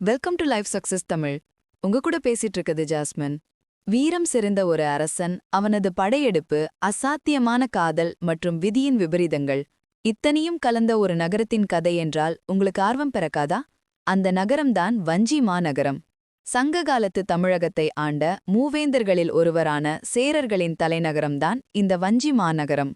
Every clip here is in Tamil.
Welcome to life success Tamil உங்க கூட பேசிட்டு இருக்குது ஜாஸ்மின். வீரம் சிறந்த ஒரு அரசன் அவனது படையெடுப்பு அசாத்தியமான காதல் மற்றும் விதியின் விபரீதங்கள். இத்தனையும் கலந்த ஒரு நகரத்தின் கதை என்றால் உங்களுக்கு ஆர்வம் பிறக்காதா? அந்த நகரம்தான் வஞ்சி மாநகரம். சங்க காலத்து தமிழகத்தை ஆண்ட மூவேந்தர்களில் ஒருவரான சேரர்களின் தலைநகரம்தான் இந்த வஞ்சி மாநகரம்.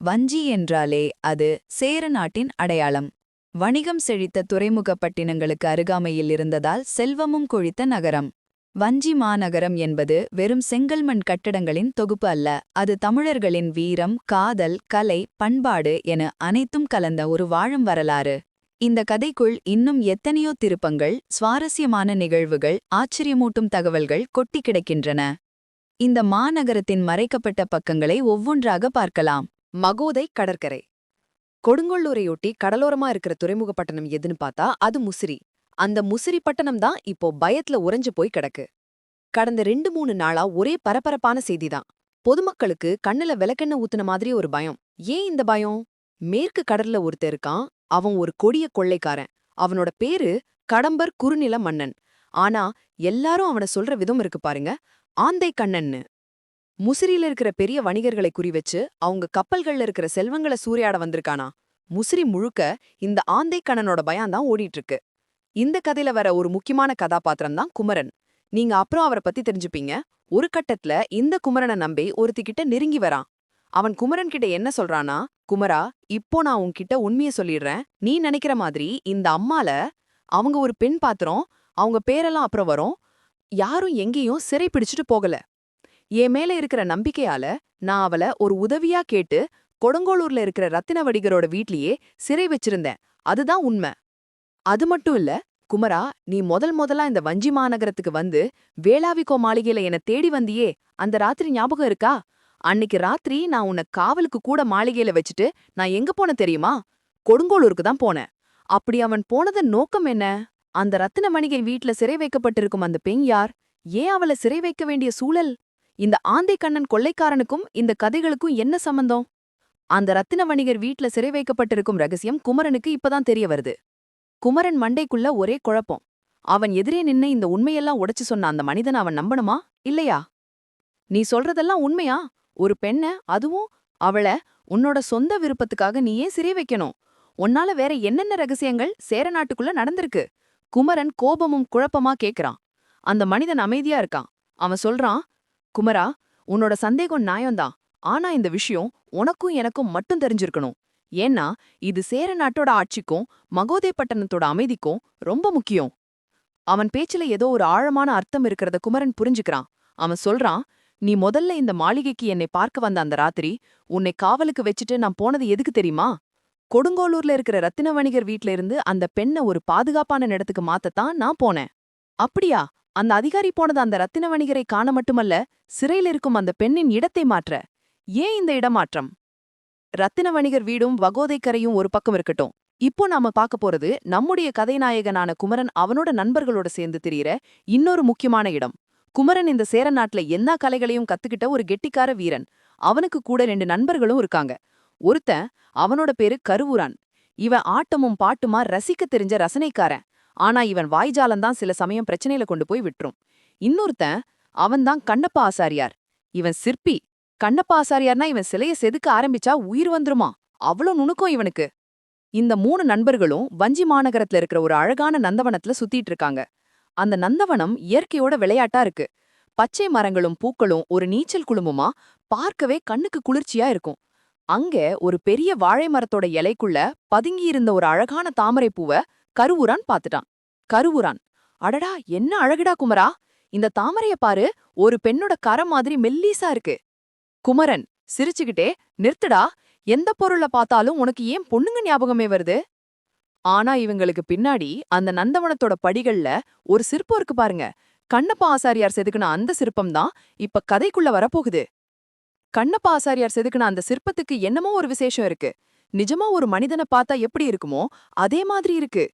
வஞ்சி என்றாலே அது சேர நாட்டின் அடையாளம். வணிகம் செழித்த துறைமுகப் பட்டினங்களுக்கு அருகாமையில் இருந்ததால் செல்வமும் கொழித்த நகரம். வஞ்சி மாநகரம் என்பது வெறும் செங்கல்மண் கட்டடங்களின் தொகுப்பு அல்ல அது தமிழர்களின் வீரம் காதல் கலை பண்பாடு என அனைத்தும் கலந்த ஒரு வாழும் வரலாறு. இந்த கதைக்குள் இன்னும் எத்தனையோ திருப்பங்கள் சுவாரஸ்யமான நிகழ்வுகள் ஆச்சரியமூட்டும் தகவல்கள் கொட்டி கிடக்கின்றன. இந்த மாநகரத்தின் மறைக்கப்பட்ட பக்கங்களை ஒவ்வொன்றாக பார்க்கலாம். மகோதை கடற்கரை. கொடுங்கோள்ளூரையொட்டி கடலோரமா இருக்கிற துறைமுக பட்டணம் எதுன்னு பார்த்தா அது முசிறி. அந்த முசிறி பட்டணம் தான் இப்போ பயத்துல உறைஞ்சு போய் கிடக்கு. கடந்த ரெண்டு மூணு நாளா ஒரே பரபரப்பான செய்திதான். பொதுமக்களுக்கு கண்ணுல விளக்கெண்ண ஊத்துன மாதிரி ஒரு பயம். ஏன் இந்த பயம்? மேற்கு கடல்ல ஒருத்தர் இருக்கான். அவன் ஒரு கொடிய கொள்ளைக்காரன். அவனோட பேரு கடம்பர் குறுநில மன்னன். ஆனா எல்லாரும் அவன சொல்ற விதம் இருக்கு பாருங்க. ஆந்தை கண்ணன்னு முசிறியில இருக்கிற பெரிய வணிகர்களை குறிவச்சு அவங்க கப்பல்கள்ல இருக்கிற செல்வங்களை சூறையாட வந்திருக்கானா? முசிறி முழுக்க இந்த ஆந்தைக்கண்ணனோட பயம்தான் ஓடிட்டு இருக்கு இந்த கதையில வர ஒரு முக்கியமான கதாபாத்திரம் தான் குமரன். நீங்க அப்புறம் அவரை பத்தி தெரிஞ்சுப்பீங்க. ஒரு கட்டத்துல இந்த குமரனை நம்பி ஒருத்திக்கிட்ட நெருங்கி வரான். அவன் குமரன் கிட்ட என்ன சொல்றானா குமரா இப்போ நான் உன்கிட்ட உண்மைய சொல்லிடுறேன். நீ நினைக்கிற மாதிரி இந்த அம்மால அவங்க ஒரு பெண் பாத்திரம் அவங்க பேரெல்லாம் அப்புறம் வரும். யாரும் எங்கேயும் சிறை பிடிச்சிட்டு போகல. என் மேல இருக்கிற நம்பிக்கையால நான் அவள ஒரு உதவியா கேட்டு கொடுங்கோளூர்ல இருக்கிற ரத்தினவடிகரோட வீட்லயே சிறை வச்சிருந்தேன். அதுதான் உண்மை. அது மட்டும் இல்ல குமரா நீ முதல் முதலா இந்த வஞ்சி மாநகரத்துக்கு வந்து வேளாவிக்கோ மாளிகையில என்ன தேடி வந்தியே அந்த ராத்திரி ஞாபகம் இருக்கா? அன்னைக்கு ராத்திரி நான் உன்னை காவலுக்கு கூட மாளிகையில வச்சுட்டு நான் எங்க போன தெரியுமா? கொடுங்கோளூருக்கு தான் போனேன். அப்படி அவன் போனதன் நோக்கம் என்ன? அந்த ரத்தின மணிகை வீட்ல சிறை வைக்கப்பட்டிருக்கும் அந்த பெண் யார்? ஏன் அவளை சிறை வைக்க வேண்டிய சூழல்? இந்த ஆந்தை கண்ணன் கொள்ளைக்காரனுக்கும் இந்த கதைகளுக்கும் என்ன சம்பந்தம்? அந்த ரத்தின வணிகர் வீட்ல சிறை வைக்கப்பட்டிருக்கும் ரகசியம் குமரனுக்கு இப்பதான் தெரிய வருது. குமரன் மண்டைக்குள்ள ஒரே குழப்பம். அவன் எதிரே நின்னு இந்த உண்மையெல்லாம் உடைச்சு சொன்ன அந்த மனிதன் அவன் நம்பணுமா? இல்லையா? நீ சொல்றதெல்லாம் உண்மையா? ஒரு பெண்ண அதுவும் அவள உன்னோட சொந்த விருப்பத்துக்காக நீ ஏன் சிறை வைக்கணும். உன்னால வேற என்னென்ன ரகசியங்கள் சேர நாட்டுக்குள்ள நடந்திருக்கு? குமரன் கோபமும் குழப்பமா கேக்குறான். அந்த மனிதன் அமைதியா இருக்கான். அவன் சொல்றான் குமரா உன்னோட சந்தேகம் நியாயம்தான். ஆனா இந்த விஷயம் உனக்கும் எனக்கும் மட்டும் தெரிஞ்சிருக்கணும். ஏன்னா இது சேர நாட்டோட ஆட்சிக்கும் மகோதை பட்டணத்தோட அமைதிக்கும் ரொம்ப முக்கியம். அவன் பேச்சுல ஏதோ ஒரு ஆழமான அர்த்தம் இருக்கிறத குமரன் புரிஞ்சுக்கிறான். அவன் சொல்றான் நீ முதல்ல இந்த மாளிகைக்கு என்னை பார்க்க வந்த அந்த ராத்திரி உன்னை காவலுக்கு வச்சுட்டு நான் போனது எதுக்கு தெரியுமா? கொடுங்கோலூர்ல இருக்கிற ரத்தின வணிகர் வீட்ல இருந்து அந்த பெண்ணை ஒரு பாதுகாப்பான இடத்துக்கு மாத்தத்தான் நான் போனேன். அப்படியா? அந்த அதிகாரி போனது அந்த ரத்தின வணிகரை காண மட்டுமல்ல சிறையில் இருக்கும் அந்த பெண்ணின் இடத்தை மாற்ற. ஏன் இந்த இடமாற்றம்? ரத்தின வணிகர் வீடும் வகோதைக்கரையும் ஒரு பக்கம் இருக்கட்டும். இப்போ நாம பார்க்க போறது நம்முடைய கதைநாயகனான குமரன் அவனோட நண்பர்களோட சேர்ந்து திரியிற இன்னொரு முக்கியமான இடம். குமரன் இந்த சேர நாட்டுல எல்லா கலைகளையும் கத்துக்கிட்ட ஒரு கெட்டிக்கார வீரன். அவனுக்கு கூட ரெண்டு நண்பர்களும் இருக்காங்க. ஒருத்தன் அவனோட பேரு கருவூரான். இவன் ஆட்டமும் பாட்டுமா ரசிக்க தெரிஞ்ச ரசனைக்காரன். ஆனா இவன் வாய்ஜாலந்தான் சில சமயம் பிரச்சனையில கொண்டு போய் விட்டுரும். இன்னொருத்தன் அவன்தான் கண்ணப்பா ஆசாரியார். இவன் சிற்பி. கண்ணப்பா ஆசாரியார்னா இவன் சிலைய செதுக்க ஆரம்பிச்சா உயிர் வந்துருமா? அவ்வளோ நுணுக்கம் இவனுக்கு. இந்த மூணு நண்பர்களும் வஞ்சி மாநகரத்துல இருக்கிற ஒரு அழகான நந்தவனத்துல சுத்திட்டு இருக்காங்க. அந்த நந்தவனம் இயற்கையோட விளையாட்டா இருக்கு. பச்சை மரங்களும் பூக்களும் ஒரு நீச்சல் குழுமமா பார்க்கவே கண்ணுக்கு குளிர்ச்சியா இருக்கும். அங்க ஒரு பெரிய வாழை மரத்தோட இலைக்குள்ள பதுங்கியிருந்த ஒரு அழகான தாமரை பூவை கருவூரான் பாத்துட்டான். கருவூரான் அடடா என்ன அழகுடா குமரா? இந்த தாமரைய பாரு ஒரு பெண்ணோட கரம் மாதிரி மெல்லீசா இருக்கு. குமரன் சிரிச்சுக்கிட்டே நிறுத்துடா எந்த பொருள பார்த்தாலும் உனக்கு ஏன் பொண்ணுங்க ஞாபகமே வருது? ஆனா இவங்களுக்கு பின்னாடி அந்த நந்தவனத்தோட படிகள்ல ஒரு சிற்பம் இருக்கு பாருங்க. கண்ணப்பா ஆசாரியார் செதுக்குன அந்த சிற்பம் தான் இப்ப கதைக்குள்ள வரப்போகுது. கண்ணப்பா ஆசாரியார் செதுக்குன அந்த சிற்பத்துக்கு என்னமோ ஒரு விசேஷம் இருக்கு. நிஜமா ஒரு மனிதனை பார்த்தா எப்படி இருக்குமோ அதே மாதிரி இருக்கு.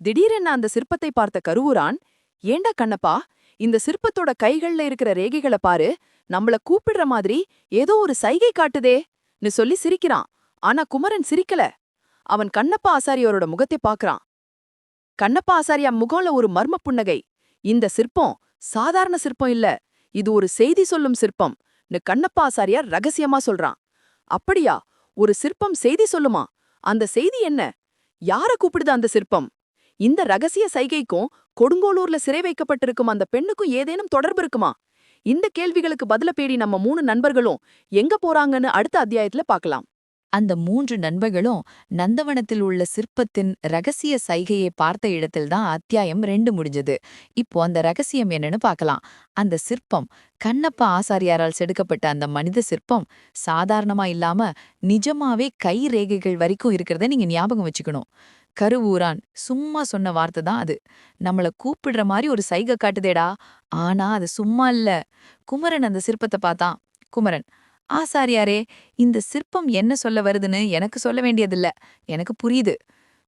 திடீரென அந்த சிற்பத்தை பார்த்த கருவூரான் ஏண்டா கண்ணப்பா இந்த சிற்பத்தோட கைகள்ல இருக்கிற ரேகைகளை பாரு நம்மள கூப்பிடுற மாதிரி ஏதோ ஒரு சைகை காட்டுதே சொல்லி சிரிக்கிறான். ஆனா குமரன் சிரிக்கல. அவன் கண்ணப்பா ஆசாரியோரோட முகத்தை பாக்குறான். கண்ணப்பா ஆசாரியா முகம்ல ஒரு மர்ம புன்னகை. இந்த சிற்பம் சாதாரண சிற்பம் இல்ல இது ஒரு செய்தி சொல்லும் சிற்பம் கண்ணப்பா ஆசாரியார் ரகசியமா சொல்றான். அப்படியா ஒரு சிற்பம் செய்தி சொல்லுமா? அந்த செய்தி என்ன? யார கூப்பிடுது அந்த சிற்பம்? இந்த ரகசிய சைகைக்கும் கொடுங்கோலூர்ல சிறை வைக்கப்பட்டிருக்கும் அந்த பெண்ணுக்கும் ஏதேனும் தொடர்பு இருக்குமா? இந்த கேள்விகளுக்கு பதில பேடி நம்ம மூணு நண்பர்களும் எங்க போறாங்கன்னு அடுத்த அத்தியாயத்துல பார்க்கலாம் அந்த மூன்று நண்பர்களும் நந்தவனத்தில் உள்ள சிற்பத்தின் ரகசிய சைகையை பார்த்த இடத்தில்தான் அத்தியாயம் ரெண்டு முடிஞ்சது. இப்போ அந்த ரகசியம் என்னன்னு பார்க்கலாம் அந்த சிற்பம் கண்ணப்ப ஆசாரியாரால் செடுக்கப்பட்ட அந்த மனித சிற்பம் சாதாரணமா இல்லாம நிஜமாவே கை ரேகைகள் வரைக்கும் இருக்கிறத நீங்க ஞாபகம் வச்சுக்கணும். கருவூரான். சும்மா சொன்ன வார்த்தை தான் அது. நம்மள கூப்பிடுற மாதிரி ஒரு சைகை காட்டுதேடா. ஆனா அது சும்மா இல்ல. குமரன் அந்த சிற்பத்தை பார்த்தான். குமரன் ஆசாரியாரே இந்த சிற்பம் என்ன சொல்ல வருதுன்னு எனக்கு சொல்ல வேண்டியதில்ல. எனக்கு புரியுது.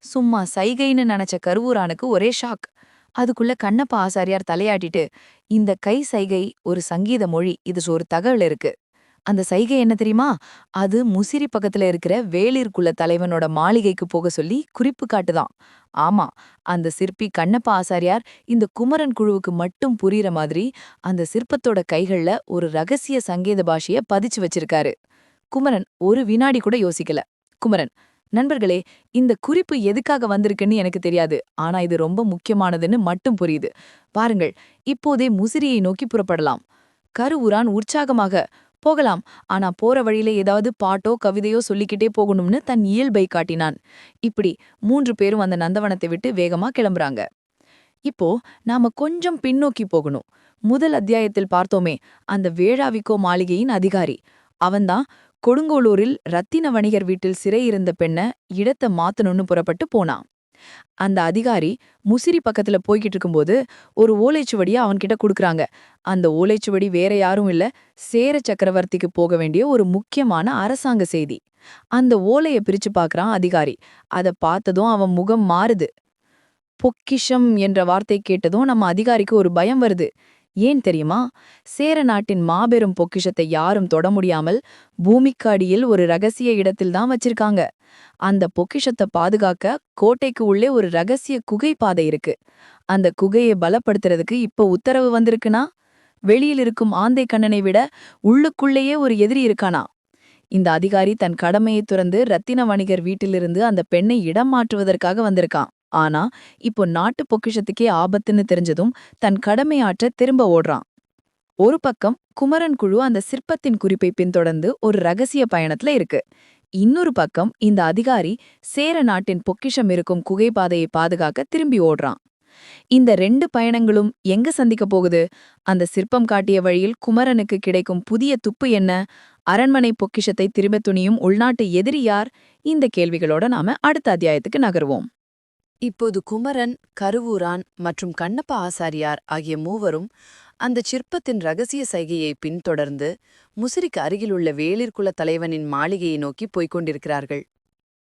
சும்மா சைகைன்னு நினைச்ச கருவூரானுக்கு ஒரே ஷாக். அதுக்குள்ள கண்ணப்ப ஆசாரியார் தலையாட்டிட்டு இந்த கை சைகை ஒரு சங்கீத மொழி. இது ஒரு தகவல் இருக்கு. அந்த சைகை என்ன தெரியுமா? அது முசிறி பக்கத்துல இருக்கிற வேளிர் குல தலைவனோட மாளிகைக்கு போக சொல்லி குறிப்பு காட்டுதான். ஆமா அந்த சிற்பி கண்ணப்ப ஆசாரியார் இந்த குமரன் குழுவுக்கு மட்டும் புரியுற மாதிரி அந்த சிற்பத்தோட கைகள்ல ஒரு ரகசிய சங்கேத பாஷைய பதிச்சு வச்சிருக்காரு. குமரன் ஒரு வினாடி கூட யோசிக்கல. குமரன் நண்பர்களே இந்த குறிப்பு எதுக்காக வந்திருக்குன்னு எனக்கு தெரியாது. ஆனா இது ரொம்ப முக்கியமானதுன்னு மட்டும் புரியுது. பாருங்கள் இப்போதே முசிறியை நோக்கி புறப்படலாம். கருவுரான் உற்சாகமாக போகலாம். ஆனா போற வழியில ஏதாவது பாட்டோ கவிதையோ சொல்லிக்கிட்டே போகணும்னு தன் இயல்பை காட்டினான். இப்படி மூன்று பேரும் அந்த நந்தவனத்தை விட்டு வேகமா கிளம்புறாங்க. இப்போ நாம கொஞ்சம் பின்னோக்கி போகணும். முதல் அத்தியாயத்தில் பார்த்தோமே அந்த வேளாவிக்கோ மாளிகையின் அதிகாரி. அவன்தான் கொடுங்கோளூரில் ரத்தின வணிகர் வீட்டில் சிறையிருந்த பெண்ணை பெண்ண இடத்தை மாத்தணும்னு புறப்பட்டு போனான். அந்த அதிகாரி முசிறி பக்கத்துல போய்கிட்டு இருக்கும்போது ஒரு ஓலைச்சுவடியை அவன்கிட்ட கொடுக்குறாங்க. அந்த ஓலைச்சுவடி வேற யாரும் இல்ல. சேர சக்கரவர்த்திக்கு போக வேண்டிய ஒரு முக்கியமான அரசாங்க செய்தி. அந்த ஓலையை பிரிச்சு பார்க்கறான் அதிகாரி. அத பார்த்ததும் அவன் முகம் மாறுது. பொக்கிஷம் என்ற வார்த்தை கேட்டதும் நம்ம அதிகாரிக்கு ஒரு பயம் வருது. ஏன் தெரியுமா? சேர நாட்டின் மாபெரும் பொக்கிஷத்தை யாரும் தொட முடியாமல் பூமிக்கு அடியில் ஒரு ரகசிய இடத்தில்தான் வச்சிருக்காங்க. அந்த பொக்கிஷத்தை பாதுகாக்க கோட்டைக்கு உள்ளே ஒரு ரகசிய குகை பாதை இருக்கு. அந்த குகையை பலப்படுத்துறதுக்கு இப்ப உத்தரவு வந்திருக்குனா? வெளியில் இருக்கும் ஆந்தை கண்ணனை விட உள்ளுக்குள்ளேயே ஒரு எதிரி இருக்கானா? இந்த அதிகாரி தன் கடமையை துறந்து ரத்தின வணிகர் வீட்டிலிருந்து அந்த பெண்ணை இடம் மாற்றுவதற்காக வந்திருக்கான். ஆனா இப்போ நாட்டு பொக்கிஷத்துக்கே ஆபத்துன்னு தெரிஞ்சதும் தன் கடமையாற்ற திரும்ப ஓடுறான். ஒரு பக்கம் குமரன் குழு அந்த சிற்பத்தின் குறிப்பை பின்தொடர்ந்து ஒரு ரகசிய பயணத்துல இருக்கு. இன்னொரு பக்கம் இந்த அதிகாரி சேர நாட்டின் பொக்கிஷம் இருக்கும் குகைப்பாதையை பாதுகாக்க திரும்பி ஓடுறான். இந்த ரெண்டு பயணங்களும் எங்க சந்திக்க போகுது? அந்த சிற்பம் காட்டிய வழியில் குமரனுக்கு கிடைக்கும் புதிய துப்பு என்ன? அரண்மனை பொக்கிஷத்தை திரும்ப துணியும் உள்நாட்டு எதிரி யார்? இந்த கேள்விகளோட நாம அடுத்த அத்தியாயத்துக்கு நகருவோம். இப்போது குமரன் கருவூரான் மற்றும் கண்ணப்ப ஆசாரியார் ஆகிய மூவரும் அந்த சிற்பத்தின் ரகசிய சைகையை பின்தொடர்ந்து முசிறிக்கு அருகிலுள்ள வேளிர்குல தலைவனின் மாளிகையை நோக்கி போய்க் கொண்டிருக்கிறார்கள்.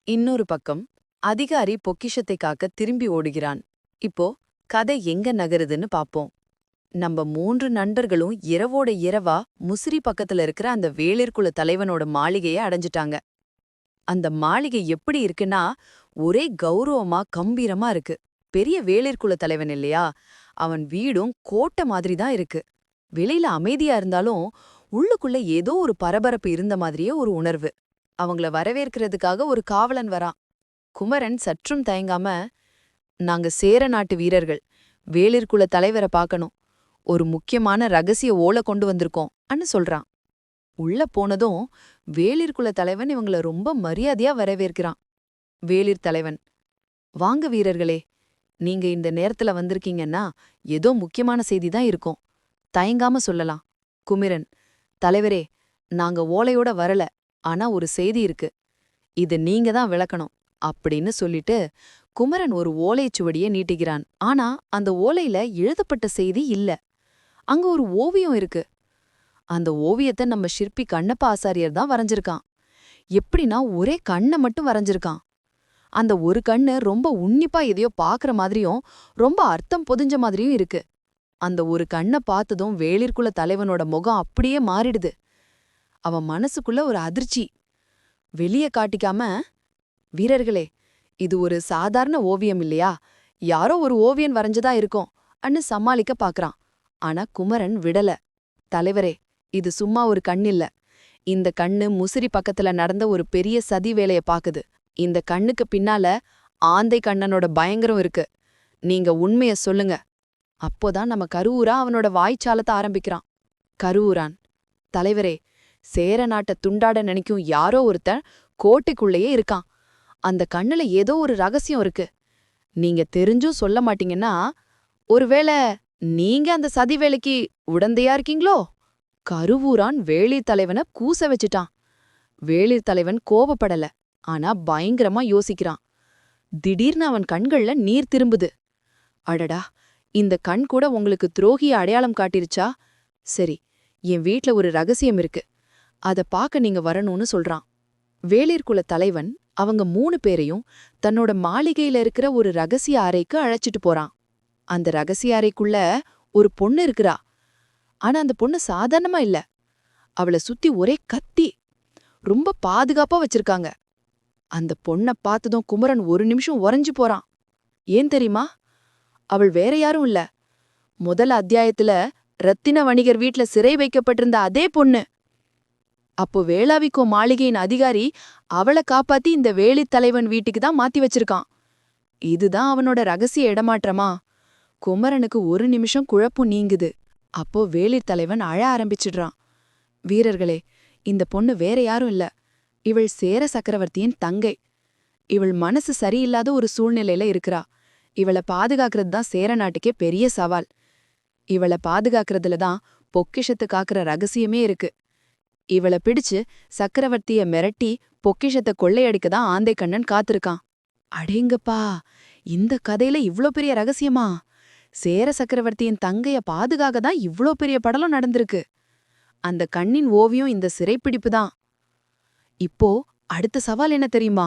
இன்னொரு பக்கம் அதிகாரி பொக்கிஷத்தை காக்க திரும்பி ஓடுகிறான். இப்போ கதை எங்க நகருதுன்னு பாப்போம். நம்ம மூன்று நண்பர்களும் இரவோட இரவா முசிறி பக்கத்துல இருக்கிற அந்த வேளிர்குல தலைவனோட மாளிகையை அடைஞ்சிட்டாங்க. அந்த மாளிகை எப்படி இருக்குன்னா ஒரே கௌரவமா கம்பீரமா இருக்கு. பெரிய வேளிற்குல தலைவன் இல்லையா? அவன் வீடும் கோட்டை மாதிரி தான் இருக்கு. வெளியில அமைதியா இருந்தாலும் உள்ளுக்குள்ள ஏதோ ஒரு பரபரப்பு இருந்த மாதிரியே ஒரு உணர்வு. அவங்கள வரவேற்கிறதுக்காக ஒரு காவலன் வரான். குமரன் சற்றும் தயங்காம நாங்க சேர நாட்டு வீரர்கள். வேளிற்குல தலைவரை பார்க்கணும். ஒரு முக்கியமான ரகசிய ஓலை கொண்டு வந்திருக்கோம் அன்னு சொல்றான். உள்ள போனதும் வேளிர்குல தலைவன் இவங்கள ரொம்ப மரியாதையா வரவேற்கிறான். வேளிர் தலைவன் வாங்க வீரர்களே நீங்க இந்த நேரத்துல வந்திருக்கீங்கன்னா ஏதோ முக்கியமான செய்தி தான் இருக்கும். தயங்காம சொல்லலாம். குமிரன் தலைவரே நாங்க ஓலையோட வரல ஆனா ஒரு செய்தி இருக்கு. இது நீங்க தான் விளக்கணும் அப்படின்னு சொல்லிட்டு குமரன் ஒரு ஓலைச்சுவடியை நீட்டுகிறான். ஆனா அந்த ஓலையில எழுதப்பட்ட செய்தி இல்ல. அங்க ஒரு ஓவியம் இருக்கு. அந்த ஓவியத்தை நம்ம சிற்பி கண்ணப்ப ஆசாரியர் தான் வரைஞ்சிருக்கான். எப்படின்னா ஒரே கண்ணை மட்டும் வரைஞ்சிருக்கான். அந்த ஒரு கண்ணு ரொம்ப உன்னிப்பா எதையோ பாக்குற மாதிரியும் ரொம்ப அர்த்தம் பொதிஞ்ச மாதிரியும் இருக்கு. அந்த ஒரு கண்ணை பார்த்ததும் வேளிற்குள்ள தலைவனோட முகம் அப்படியே மாறிடுது. அவன் மனசுக்குள்ள ஒரு அதிர்ச்சி. வெளிய காட்டிக்காம வீரர்களே இது ஒரு சாதாரண ஓவியம் இல்லையா? யாரோ ஒரு ஓவியன் வரைஞ்சதா இருக்கும்? அன்னு சமாளிக்க பாக்குறான். ஆனா குமரன் விடல. தலைவரே இது சும்மா ஒரு கண் இல்ல. இந்த கண்ணு முசிறி பக்கத்துல நடந்த ஒரு பெரிய சதி வேலைய பாக்குது. இந்த கண்ணுக்கு பின்னால ஆந்தை கண்ணனோட பயங்கரம் இருக்கு. நீங்க உண்மைய சொல்லுங்க. அப்போதான் நம்ம கருவூரா அவனோட வாய்ச்சாலத்தை ஆரம்பிக்கிறான். கருவூரான் தலைவரே சேர நாட்டை துண்டாட நினைக்கும் யாரோ ஒருத்தன் கோட்டைக்குள்ளேயே இருக்கான். அந்த கண்ணுல ஏதோ ஒரு ரகசியம் இருக்கு. நீங்க தெரிஞ்சும் சொல்ல மாட்டீங்கன்னா ஒருவேளை நீங்க அந்த சதி வேலைக்கு உடந்தையா இருக்கீங்களோ? கருவூரான் வேளிர் தலைவனை கூச வச்சுட்டான். வேளிர் தலைவன் கோபப்படல. ஆனா பயங்கரமா யோசிக்கிறான். திடீர்னு அவன் கண்கள்ல நீர் திரும்புது. அடடா இந்த கண் கூட உங்களுக்கு துரோகிய அடையாளம் காட்டிருச்சா? சரி என் வீட்ல ஒரு ரகசியம் இருக்கு. அத பார்க்க நீங்க வரணும்னு சொல்றான். வேளிர்குல தலைவன் அவங்க மூணு பேரையும் தன்னோட மாளிகையில இருக்கிற ஒரு ரகசிய அறைக்கு அழைச்சிட்டு போறான். அந்த ரகசிய அறைக்குள்ள ஒரு பொண்ணு இருக்கிறா. ஆனா அந்த பொண்ணு சாதாரணமா இல்ல. அவள சுத்தி ஒரே கத்தி. ரொம்ப பாதுகாப்பா வச்சிருக்காங்க. அந்த பொண்ண பார்த்ததும் குமரன் ஒரு நிமிஷம் உறைஞ்சு போறான். ஏன் தெரியுமா? அவள் வேற யாரும் இல்ல. முதல் அத்தியாயத்துல ரத்தின வணிகர் வீட்ல சிறை வைக்கப்பட்டிருந்த அதே பொண்ணு. அப்போ வேளாவிக்கோ மாளிகையின் அதிகாரி அவளை காப்பாத்தி இந்த வேலித் தலைவன் வீட்டுக்கு தான் மாத்தி வச்சிருக்கான். இதுதான் அவனோட ரகசிய இடமாற்றமா? குமரனுக்கு ஒரு நிமிஷம் குழப்பம் நீங்குது. அப்போ வேளிர் தலைவன் அழ ஆரம்பிச்சிடுறான். வீரர்களே இந்த பொண்ணு வேற யாரும் இல்ல. இவள் சேர சக்கரவர்த்தியின் தங்கை. இவள் மனசு சரியில்லாத ஒரு சூழ்நிலையில இருக்கிறா. இவளை பாதுகாக்கிறது தான் சேர நாட்டுக்கே பெரிய சவால். இவளை பாதுகாக்கிறதுல தான் பொக்கிஷத்து காக்குற ரகசியமே இருக்கு. இவள பிடிச்சு சக்கரவர்த்திய மிரட்டி பொக்கிஷத்தை கொள்ளையடிக்க தான் ஆந்தை கண்ணன் காத்திருக்கான். அடேங்கப்பா இந்த கதையில இவ்ளோ பெரிய ரகசியமா? சேர சக்கரவர்த்தியின் தங்கைய பாதுகாக்க தான் இவ்ளோ பெரிய படலம் நடந்திருக்கு. அந்த கண்ணின் ஓவியம் இந்த சிறைப்பிடிப்பு தான். இப்போ அடுத்த சவால் என்ன தெரியுமா?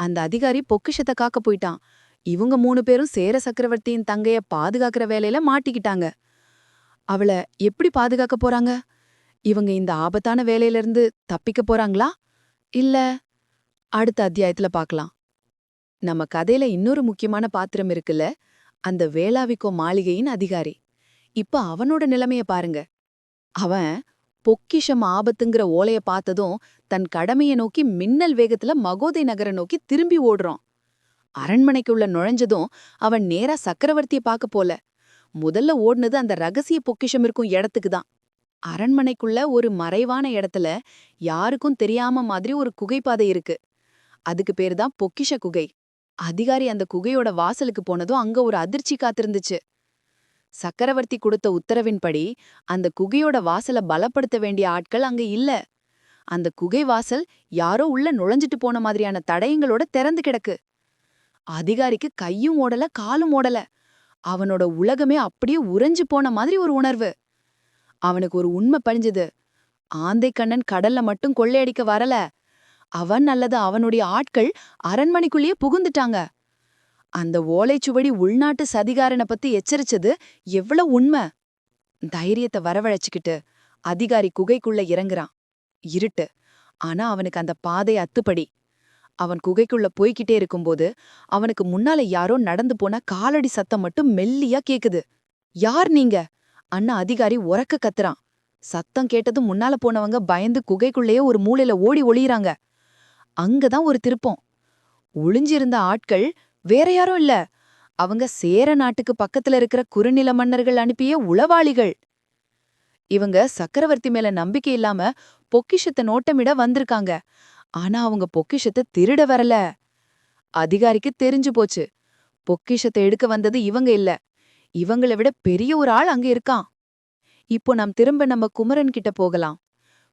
அந்த அதிகாரி பொக்கிஷத்தை காக்க போயிட்டான். இவங்க மூணு பேரும் சேர சக்கரவர்த்தியின் தங்கைய பாதுகாக்கிற வேலையில மாட்டிக்கிட்டாங்க. அவளை எப்படி பாதுகாக்க போறாங்க? இவங்க இந்த ஆபத்தான வேலையிலிருந்து தப்பிக்க போறாங்களா? இல்ல அடுத்த அத்தியாயத்துல பார்க்கலாம். நம்ம கதையில இன்னொரு முக்கியமான பாத்திரம் இருக்குல்ல? அந்த வேளாவிக்கோ மாளிகையின் அதிகாரி. இப்ப அவனோட நிலைமைய பாருங்க. அவன் பொக்கிஷம் ஆபத்துங்கிற ஓலைய பார்த்ததும் தன் கடமைய நோக்கி மின்னல் வேகத்துல மகோதை நகர நோக்கி திரும்பி ஓடுறான். அரண்மனைக்குள்ள நுழைஞ்சதும் அவன் நேரா சக்கரவர்த்திய பார்க்க போல. முதல்ல ஓடுனது அந்த ரகசிய பொக்கிஷம் இருக்கும் இடத்துக்கு தான். அரண்மனைக்குள்ள ஒரு மறைவான இடத்துல யாருக்கும் தெரியாம மாதிரி ஒரு குகைப்பாதை இருக்கு. அதுக்கு பேரு தான் பொக்கிஷ குகை. அதிகாரி அந்த குகையோட வாசலுக்கு போனதும் அங்க ஒரு அதிர்ச்சி காத்திருந்துச்சு. சக்கரவர்த்தி கொடுத்த உத்தரவின்படி அந்த குகையோட வாசல பலப்படுத்த வேண்டிய ஆட்கள் அங்க இல்ல. அந்த குகை வாசல் யாரோ உள்ள நுழைஞ்சிட்டு போன மாதிரியான தடயங்களோட திறந்து கிடக்கு. அதிகாரிக்கு கையும் ஓடல காலும் ஓடல. அவனோட உலகமே அப்படியே உறைஞ்சு போன மாதிரி ஒரு உணர்வு. அவனுக்கு ஒரு உண்மை பழிஞ்சது ஆந்தைக்கண்ணன் கடல்ல மட்டும் கொள்ளையடிக்க வரல. அவன் அல்லது அவனுடைய ஆட்கள் அரண்மனைக்குள்ளேயே புகுந்துட்டாங்க. அந்த ஓலைச்சுவடி உள்நாட்டு சதிகாரனை பத்தி எச்சரிச்சது எவ்வளவு உண்மை? தைரியத்தை வரவழைச்சுக்கிட்டு அதிகாரி குகைக்குள்ள இறங்குறான். இருட்டு. ஆனா அவனுக்கு அந்த பாதை அத்துப்படி. அவன் குகைக்குள்ள போய்கிட்டே இருக்கும்போது அவனுக்கு முன்னால யாரோ நடந்து போன காலடி சத்தம் மட்டும் மெல்லியா கேக்குது. யார் நீங்க? அண்ணா அதிகாரி உறக்க கத்துறான். சத்தம் கேட்டதும் முன்னால போனவங்க பயந்து குகைக்குள்ளேயே ஒரு மூலையில ஓடி ஒளியிறாங்க. அங்கதான் ஒரு திருப்பம். ஒளிஞ்சிருந்த ஆட்கள் வேற யாரும் இல்ல. அவங்க சேர நாட்டுக்கு பக்கத்துல இருக்கிற குறுநில மன்னர்கள் அனுப்பிய உளவாளிகள். இவங்க சக்கரவர்த்தி மேல நம்பிக்கை இல்லாம பொக்கிஷத்தை நோட்டமிட வந்திருக்காங்க. ஆனா அவங்க பொக்கிஷத்தை திருட வரல. அதிகாரிக்கு தெரிஞ்சு போச்சு. பொக்கிஷத்தை எடுக்க வந்தது இவங்க இல்ல. இவங்கள விட பெரிய ஒரு ஆள் அங்க இருக்கான். இப்போ நாம் திரும்ப நம்ம குமரன் கிட்ட போகலாம்.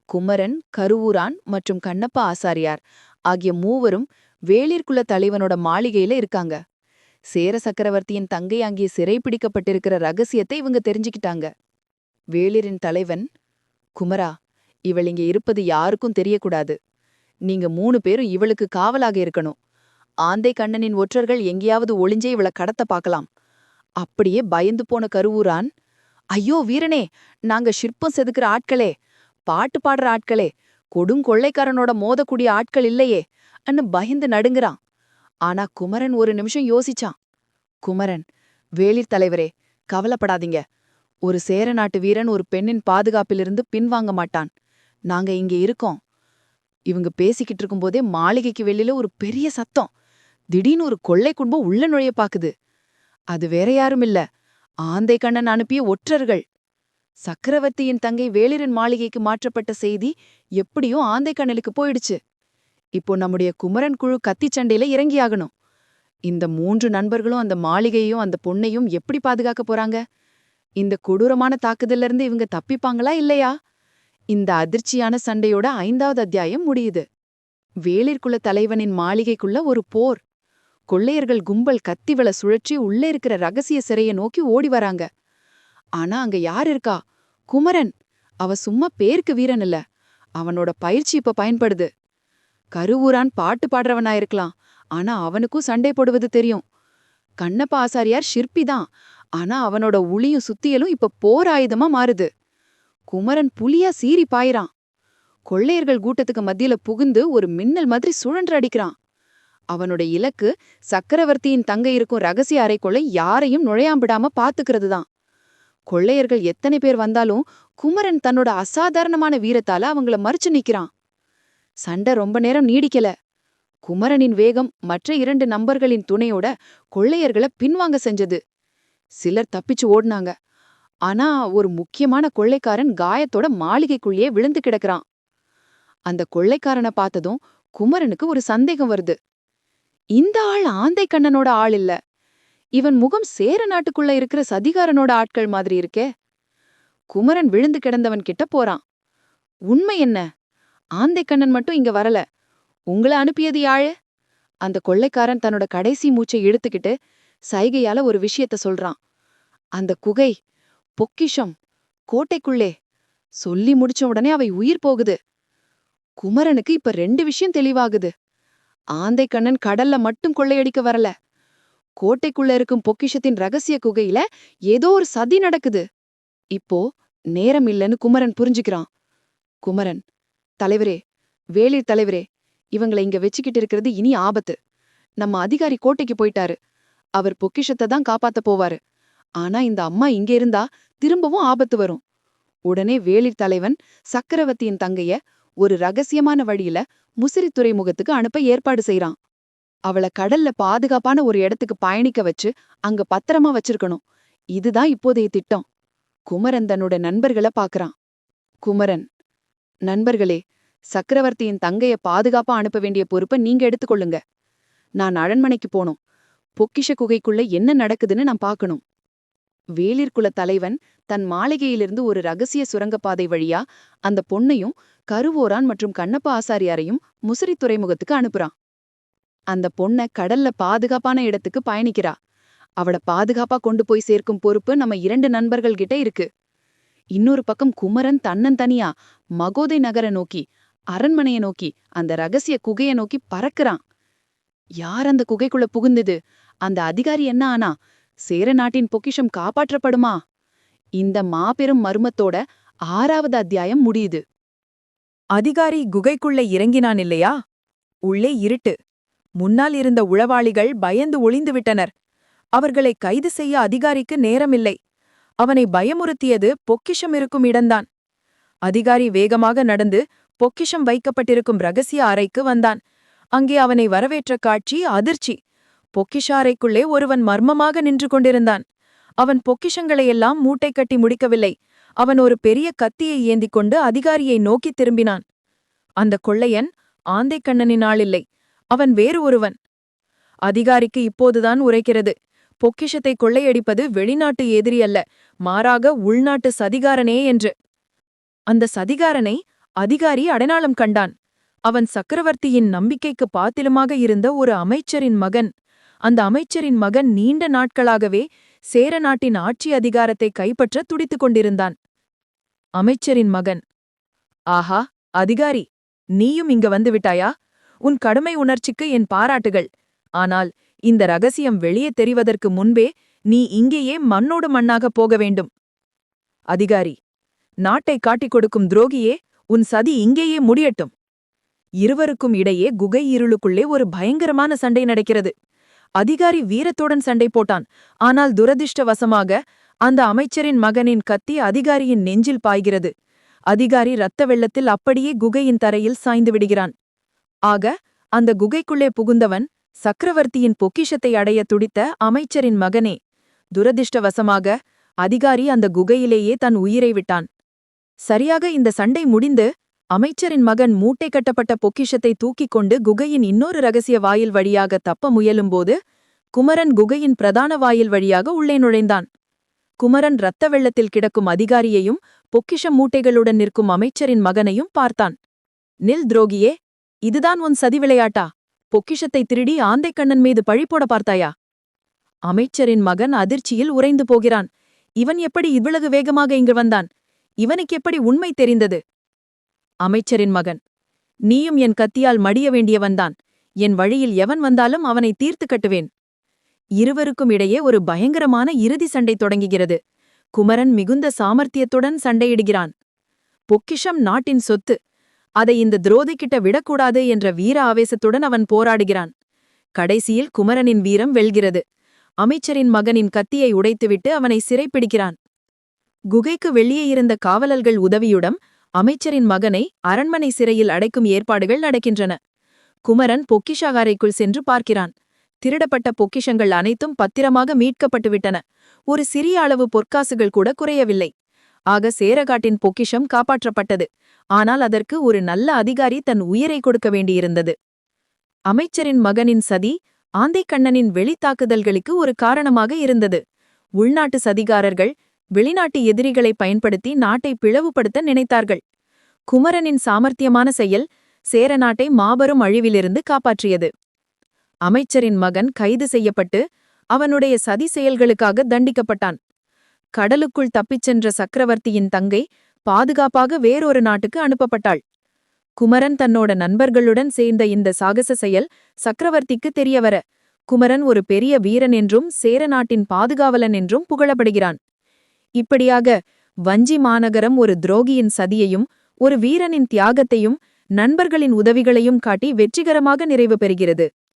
குமரன் கருவூரான் மற்றும் கண்ணப்பா ஆசாரியார். ஆகிய மூவரும் வேளிர்குல தலைவனோட மாளிகையில இருக்காங்க. சேர சக்கரவர்த்தியின் தங்கை அங்கே சிறைப்பிடிக்கப்பட்டிருக்கிற ரகசியத்தை இவங்க தெரிஞ்சுக்கிட்டாங்க. வேளிரின் தலைவன் குமரா இவள் இங்க இருப்பது யாருக்கும் தெரியக்கூடாது. நீங்க மூணு பேரும் இவளுக்கு காவலாக இருக்கணும். ஆந்தை கண்ணனின் ஒற்றர்கள் எங்கேயாவது ஒளிஞ்சே இவள கடத்த பார்க்கலாம். அப்படியே பயந்து போன கருவூரான் ஐயோ வீரனே நாங்க சிற்பம் செதுக்கிற ஆட்களே பாட்டு பாடுற ஆட்களே கொடுங்கொள்ளைக்காரனோட மோதக்கூடிய ஆட்கள் இல்லையே அன்னு பயந்து நடுங்குறான். ஆனா குமரன் ஒரு நிமிஷம் யோசிச்சான். குமரன் வேளிர் தலைவரே கவலைப்படாதீங்க. ஒரு சேர நாட்டு வீரன் ஒரு பெண்ணின் பாதுகாப்பிலிருந்து பின்வாங்க மாட்டான். நாங்க இங்க இருக்கோம். இவங்க பேசிக்கிட்டு இருக்கும்போதே மாளிகைக்கு வெளியில ஒரு பெரிய சத்தம். திடீர்னு ஒரு கொள்ளை குடும்பம் உள்ள நுழைய பாக்குது. அது வேற யாரும் இல்ல. ஆந்தை கண்ணன் அனுப்பிய ஒற்றர்கள். சக்கரவர்த்தியின் தங்கை வேளிரன் மாளிகைக்கு மாற்றப்பட்ட செய்தி எப்படியோ ஆந்தைக்கணலுக்கு போயிடுச்சு. இப்போ நம்முடைய குமரன் குழு கத்தி சண்டையில இறங்கியாகணும். இந்த மூன்று நண்பர்களும் அந்த மாளிகையும் அந்த பொண்ணையும் எப்படி பாதுகாக்க போறாங்க? இந்த கொடூரமான தாக்குதல்ல இருந்து இவங்க தப்பிப்பாங்களா இல்லையா? இந்த அதிர்ச்சியான சண்டையோட ஐந்தாவது அத்தியாயம் முடியுது. வேளிர்குல தலைவனின் மாளிகைக்குள்ள ஒரு போர். கொள்ளையர்கள் கும்பல் கத்திவள சுழற்றி உள்ளே இருக்கிற ரகசிய சிறைய நோக்கி ஓடி வராங்க. ஆனா அங்க யார் இருக்கா? குமரன். அவ சும்மா பேருக்கு வீரன் இல்ல. அவனோட பயிற்சி இப்ப பயன்படுது. கருவூரான் பாட்டு பாடுறவனா இருக்கலாம். ஆனா அவனுக்கும் சண்டை போடுவது தெரியும். கண்ணப்ப ஆசாரியார் ஷிற்பி தான். ஆனா அவனோட உளியும் சுத்தியலும் இப்ப போர் ஆயுதமா மாறுது. குமரன் புலியா சீறி பாயிறான். கொள்ளையர்கள் கூட்டத்துக்கு மத்தியில புகுந்து ஒரு மின்னல் மாதிரி சுழன்று அடிக்கிறான். அவனோட இலக்கு சக்கரவர்த்தியின் தங்க இருக்கும் ரகசிய அறைக்குள்ள யாரையும் நுழையாம்பிடாம பாத்துக்கிறது தான் கொள்ளையர்கள் எத்தனை பேர் வந்தாலும் குமரன் தன்னோட அசாதாரணமான வீரத்தால அவங்கள மறிச்சு நிக்கிறான். சண்டை ரொம்ப நேரம் நீடிக்கல. குமரனின் வேகம் மற்ற இரண்டு நம்பர்களின் துணையோட கொள்ளையர்களை பின்வாங்க செஞ்சது. சிலர் தப்பிச்சு ஓடுனாங்க. ஆனா ஒரு முக்கியமான கொள்ளைக்காரன் காயத்தோட மாளிகைக்குள்ளேயே விழுந்து கிடக்கிறான். அந்த கொள்ளைக்காரனை பார்த்ததும் குமரனுக்கு ஒரு சந்தேகம் வருது. இந்த ஆள் ஆந்தை கண்ணனோட ஆள் இல்ல. இவன் முகம் சேர நாட்டுக்குள்ள இருக்கிற சதிகாரனோட ஆட்கள் மாதிரி இருக்கே. குமரன் விழுந்து கிடந்தவன் கிட்ட போறான். உண்மை என்ன? ஆந்தைக்கண்ணன் மட்டும் இங்க வரல. உங்களை அனுப்பியது யாழ் அந்த கொள்ளைக்காரன் தன்னோட கடைசி மூச்சை இழுத்துக்கிட்டு சைகையால ஒரு விஷயத்த சொல்றான். அந்த குகை பொக்கிஷம் கோட்டைக்குள்ளே. சொல்லி முடிச்ச உடனே அவை உயிர் போகுது. குமரனுக்கு இப்ப ரெண்டு விஷயம் தெளிவாகுது. ஆந்தைக்கண்ணன் கடல்ல மட்டும் கொள்ளையடிக்க வரல. கோட்டைக்குள்ள இருக்கும் பொக்கிஷத்தின் ரகசிய குகையில ஏதோ ஒரு சதி நடக்குது. இப்போ நேரம் இல்லைன்னு குமரன் புரிஞ்சுக்கிறான். குமரன் தலைவரே வேளிர் தலைவரே இவங்களை இங்க வச்சுக்கிட்டு இருக்கிறது இனி ஆபத்து. நம்ம அதிகாரி கோட்டைக்கு போயிட்டாரு. அவர் பொக்கிஷத்தை தான் காப்பாத்த போவாரு. ஆனா இந்த அம்மா இங்க இருந்தா திரும்பவும் ஆபத்து வரும். உடனே வேளிர் தலைவன் சக்கரவர்த்தியின் தங்கைய ஒரு ரகசியமான வழியில முசிறி துறைமுகத்துக்கு அனுப்ப ஏற்பாடு செய்றான். அவள கடல்ல பாதுகாப்பான ஒரு இடத்துக்கு பயணிக்க வச்சு அங்க பத்திரமா வச்சிருக்கணும். இதுதான் இப்போதைய திட்டம். குமரன் தன்னோட நண்பர்களை பாக்குறான் குமரன் நண்பர்களே சக்கரவர்த்தியின் தங்கைய பாதுகாப்பா அனுப்ப வேண்டிய பொறுப்பை நீங்க எடுத்துக்கொள்ளுங்க. நான் அரண்மனைக்கு போனோம் பொக்கிஷ குகைக்குள்ள என்ன நடக்குதுன்னு நான் பார்க்கணும். வேளிர்குல தலைவன் தன் மாளிகையிலிருந்து ஒரு ரகசிய சுரங்கப்பாதை வழியா அந்த பொண்ணையும் கருவோரான் மற்றும் கண்ணப்ப ஆசாரியாரையும் முசிறி துறைமுகத்துக்கு அனுப்புறான். அந்த பொண்ண கடல்ல பாதுகாப்பான இடத்துக்கு பயணிக்கிறா. அவள பாதுகாப்பா கொண்டு போய் சேர்க்கும் பொறுப்பு நம்ம இரண்டு நண்பர்கள் கிட்ட இருக்கு. இன்னொரு பக்கம் குமரன் தன்னன் தனியா மகோதை நகர நோக்கி அரண்மனைய நோக்கி அந்த ரகசிய குகைய நோக்கி பறக்குறான். யார் அந்த குகைக்குள்ள புகுந்தது? அந்த அதிகாரி என்ன ஆனா சேர நாட்டின் பொக்கிஷம் காப்பாற்றப்படுமா? இந்த மாபெரும் மர்மத்தோட ஆறாவது அத்தியாயம் முடியுது. அதிகாரி குகைக்குள்ள இறங்கினான் இல்லையா? உள்ளே இருட்டு. முன்னால் இருந்த உளவாளிகள் பயந்து ஒளிந்துவிட்டனர். அவர்களை கைது செய்ய அதிகாரிக்கு நேரமில்லை. அவனை பயமுறுத்தியது பொக்கிஷம் இருக்கும் இடம்தான். அதிகாரி வேகமாக நடந்து பொக்கிஷம் வைக்கப்பட்டிருக்கும் ரகசிய அறைக்கு வந்தான். அங்கே அவனை வரவேற்ற காட்சி அதிர்ச்சி. பொக்கிஷ அறைக்குள்ளே ஒருவன் மர்மமாக நின்று கொண்டிருந்தான். அவன் பொக்கிஷங்களையெல்லாம் மூட்டை கட்டி முடிக்கவில்லை. அவன் ஒரு பெரிய கத்தியை ஏந்திக் கொண்டு அதிகாரியை நோக்கித் திரும்பினான். அந்த கொள்ளையன் ஆந்தைக்கண்ணனின் ஆளில்லை அவன் வேறு ஒருவன். அதிகாரிக்கு இப்போதுதான் உரைக்கிறது. பொக்கிஷத்தை கொள்ளையடிப்பது வெளிநாட்டு எதிரி அல்ல மாறாக உள்நாட்டு சதிகாரனே என்று. அந்த சதிகாரனை அதிகாரி அடையாளம் கண்டான். அவன் சக்கரவர்த்தியின் நம்பிக்கைக்கு பாத்திலுமாக இருந்த ஒரு அமைச்சரின் மகன். அந்த அமைச்சரின் மகன் நீண்ட நாட்களாகவே சேர நாட்டின் ஆட்சி அதிகாரத்தை கைப்பற்ற துடித்துக் கொண்டிருந்தான். அமைச்சரின் மகன். ஆஹா அதிகாரி நீயும் இங்க வந்துவிட்டாயா உன் கடுமை உணர்ச்சிக்கு என் பாராட்டுகள். ஆனால் இந்த ரகசியம் வெளியே தெரிவதற்கு முன்பே நீ இங்கேயே மண்ணோடு மண்ணாகப் போக வேண்டும். அதிகாரி நாட்டை காட்டிக் கொடுக்கும் துரோகியே உன் சதி இங்கேயே முடியட்டும். இருவருக்கும் இடையே குகை இருளுக்குள்ளே ஒரு பயங்கரமான சண்டை நடக்கிறது. அதிகாரி வீரத்துடன் சண்டை போட்டான். ஆனால் துரதிர்ஷ்டவசமாக அந்த அமைச்சரின் மகனின் கத்தி அதிகாரியின் நெஞ்சில் பாய்கிறது. அதிகாரி இரத்த வெள்ளத்தில் அப்படியே குகையின் தரையில் சாய்ந்து விடுகிறான். ஆக அந்த குகைக்குள்ளே புகுந்தவன் சக்கரவர்த்தியின் பொக்கிஷத்தை அடைய துடித்த அமைச்சரின் மகனே. துரதிர்ஷ்டவசமாக அதிகாரி அந்த குகையிலேயே தன் உயிரை விட்டான். சரியாக இந்த சண்டை முடிந்து அமைச்சரின் மகன் மூட்டை கட்டப்பட்ட பொக்கிஷத்தை தூக்கிக் கொண்டு குகையின் இன்னொரு ரகசிய வாயில் வழியாக தப்ப முயலும்போது குமரன் குகையின் பிரதான வாயில் வழியாக உள்ளே நுழைந்தான். குமரன் இரத்த வெள்ளத்தில் கிடக்கும் அதிகாரியையும் பொக்கிஷ மூட்டைகளுடன் நிற்கும் அமைச்சரின் மகனையும் பார்த்தான். நில் துரோகியே இதுதான் உன் சதி விளையாட்டா? பொக்கிஷத்தை திருடி ஆந்தைக்கண்ணன் மீது பழி போட பார்த்தாயா? அமைச்சரின் மகன் அதிர்ச்சியில் உறைந்து போகிறான். இவன் எப்படி இவ்வளவு வேகமாக இங்கு வந்தான்? இவனுக்கு எப்படி உண்மை தெரிந்தது? அமைச்சரின் மகன் நீயும் என் கத்தியால் மடிய வேண்டியவன்தான் என் வழியில் எவன் வந்தாலும் அவனை தீர்த்து கட்டுவேன். இருவருக்கும் இடையே ஒரு பயங்கரமான இறுதி சண்டை தொடங்குகிறது. குமரன் மிகுந்த சாமர்த்தியத்துடன் சண்டையிடுகிறான். பொக்கிஷம் நாட்டின் சொத்து. அதை இந்த துரோதிக்கிட்ட விடக்கூடாது என்ற வீர ஆவேசத்துடன் அவன் போராடுகிறான். கடைசியில் குமரனின் வீரம் வெல்கிறது. அமைச்சரின் மகனின் கத்தியை உடைத்துவிட்டு அவனை சிறைப்பிடிக்கிறான். குகைக்கு வெளியே இருந்த காவலர்கள் உதவியுடன் அமைச்சரின் மகனை அரண்மனை சிறையில் அடைக்கும் ஏற்பாடுகள் நடக்கின்றன. குமரன் பொக்கிஷாகாரைக்குள் சென்று பார்க்கிறான். திருடப்பட்ட பொக்கிஷங்கள் அனைத்தும் பத்திரமாக மீட்கப்பட்டுவிட்டன. ஒரு சிறிய அளவு பொற்காசுகள் கூட குறையவில்லை. ஆக சேரகாட்டின் பொக்கிஷம் காப்பாற்றப்பட்டது. ஆனால் அதற்கு ஒரு நல்ல அதிகாரி தன் உயிரை கொடுக்க வேண்டியிருந்தது. அமைச்சரின் மகனின் சதி ஆந்தைக்கண்ணனின் வெளித்தாக்குதல்களுக்கு ஒரு காரணமாக இருந்தது. உள்நாட்டு சதிகாரர்கள் வெளிநாட்டு எதிரிகளை பயன்படுத்தி நாட்டை பிளவுபடுத்த நினைத்தார்கள். குமரனின் சாமர்த்தியமான செயல் சேர நாட்டை மாபெரும் அழிவிலிருந்து காப்பாற்றியது. அமைச்சரின் மகன் கைது செய்யப்பட்டு அவனுடைய சதி செயல்களுக்காக தண்டிக்கப்பட்டான். கடலுக்குள் தப்பிச் சென்ற சக்கரவர்த்தியின் தங்கை பாதுகாப்பாக வேறொரு நாட்டுக்கு அனுப்பப்பட்டாள். குமரன் தன்னோட நண்பர்களுடன் சேர்ந்த இந்த சாகச செயல் சக்கரவர்த்திக்கு தெரியவர குமரன் ஒரு பெரிய வீரன் என்றும் சேர நாட்டின் பாதுகாவலன் என்றும் புகழப்படுகிறான். இப்படியாக வஞ்சி மாநகரம் ஒரு துரோகியின் சதியையும் ஒரு வீரனின் தியாகத்தையும் நண்பர்களின் உதவிகளையும் காட்டி வெற்றிகரமாக நிறைவு பெறுகிறது.